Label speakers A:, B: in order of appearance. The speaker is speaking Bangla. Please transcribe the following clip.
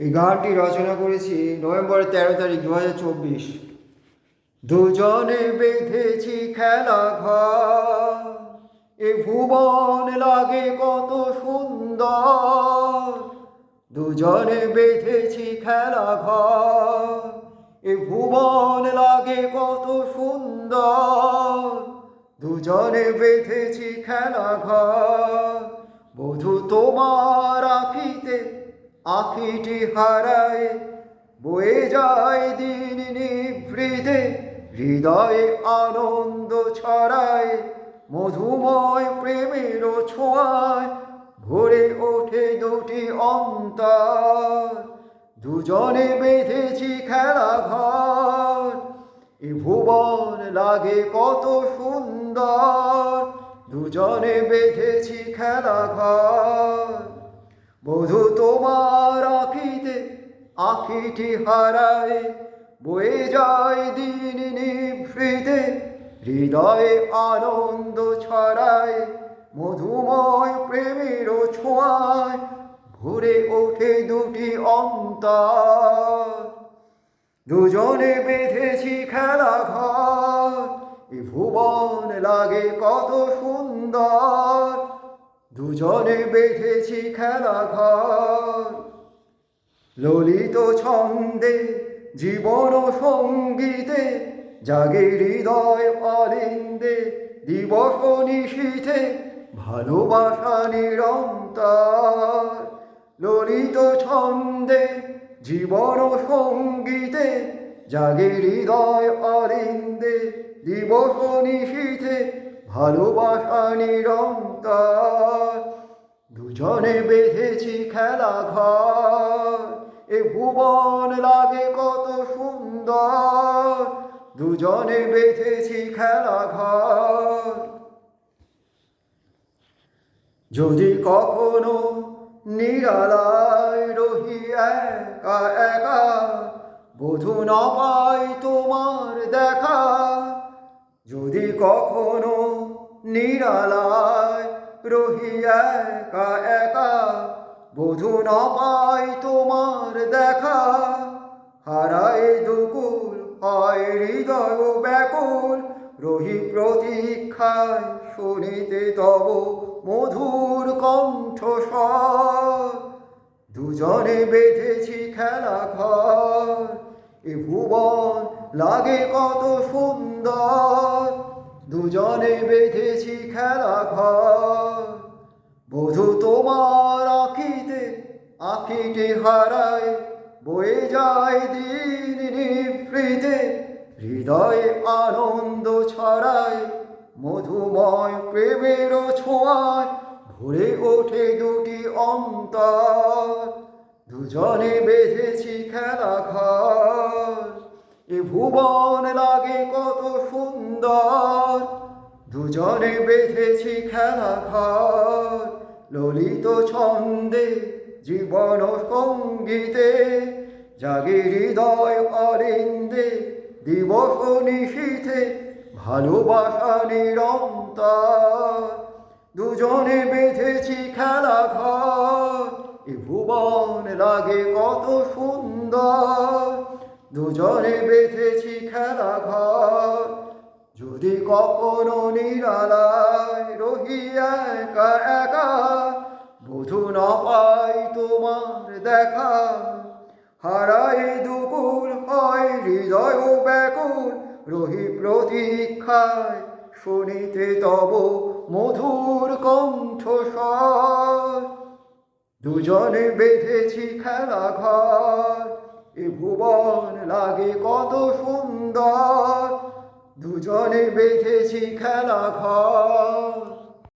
A: এই গানটি রচনা করেছি নভেম্বরের তেরো তারিখ দু হাজার চব্বিশ। দুজনে বেঁধেছি খেলা ঘর, এ ভুবন লাগে কত সুন্দর। দুজনে বেঁধেছি খেলা ঘর, এ ভুবন লাগে কত সুন্দর। দুজনে বেঁধেছি খেলা ঘর, বধু তোমার আখিতে আখিটি হারায়, বয়ে যায় দিন নিভৃতে, হৃদয়ে আনন্দ ছড়ায়, মধুময় প্রেমের ছোঁয়ায়, ভরে ওঠে দুটি অন্তর। দুজনে বেঁধেছি খেলা ঘর এ ভুবন লাগে কত সুন্দর। দুজনে বেঁধেছি খেলা ঘর বধু তোমার আখিতে আখিটি হারায় বয়ে যায় দিন নিভৃতে, হৃদয়ে আনন্দ ছড়ায়, মধুময় প্রেমের ছোঁয়ায় ভরে ওঠে দুটি অন্তর। দুজনে বেঁধেছি খেলা ঘর ভুবন লাগে কত সুন্দর। দুজনে বেঁধেছি খেলা ঘর। ললিত ছন্দে জীবন সঙ্গীতে, জাগে হৃদয় অলিন্দে দিবস নিশীথে, ভালোবাসা নিরন্তর। ললিত ছন্দে জীবন সঙ্গীতে, জাগে হৃদয় অরিন্দে দিবস নিশীথে ভালোবাসা নিরন্তর, দুজনে বেঁধেছি খেলা ঘর। এ ভুবন লাগে কত সুন্দর, দুজনে বেঁধেছি খেলা ঘর। যদি কখনো নিরালায় রহি একা একা, বধু না পাই তোমার দেখা। যদি কখনো নিরালায় রহি একা একা বধু না পাই তোমার দেখা। হারায় দুকুল, হয় হৃদয় ব্যাকুল, রহি প্রতীক্ষায় শুনিতে তব মধুর কণ্ঠস্বর। দুজনে বেঁধেছি খেলা ঘর, এ ভুবন লাগে কত সুন্দর। দুজনে বেঁধেছি খেলা ঘর। বধু তোমার আঁকিতে আখিটি হারায়, বয়ে যায় দিন নিভৃতে। হৃদয়ে আনন্দ ছড়ায়, মধুময় প্রেমের ছোঁয়ায়, ভরে ওঠে দুটি অন্তর। দুজনে বেঁধেছি খেলা ঘর। এ ভুবন লাগে কত সুন্দর। দুজনে বেঁধেছি খেলা ঘর ললিত ছন্দে জীবন সঙ্গীতে। জাগে হৃদয় অরিন্দে দিবস নিশীথে, ভালোবাসা নিরন্তর। দুজনে বেঁধেছি খেলা ঘর এ ভুবন লাগে কত সুন্দর। দুজনে বেঁধেছি খেলা ঘর। যদি কখনো নিরালায় রহি একা একা, বধু না পাই তোমার দেখা। হারাই দুকুল হয় হৃদয় ব্যাকুল, রহি প্রতীক্ষায় শুনিতে তব মধুর কণ্ঠস্বর। দুজনে বেঁধেছি খেলা ঘর। এ ভুবন লাগে কত সুন্দর। দুজনে বেঁধেছি খেলা ঘর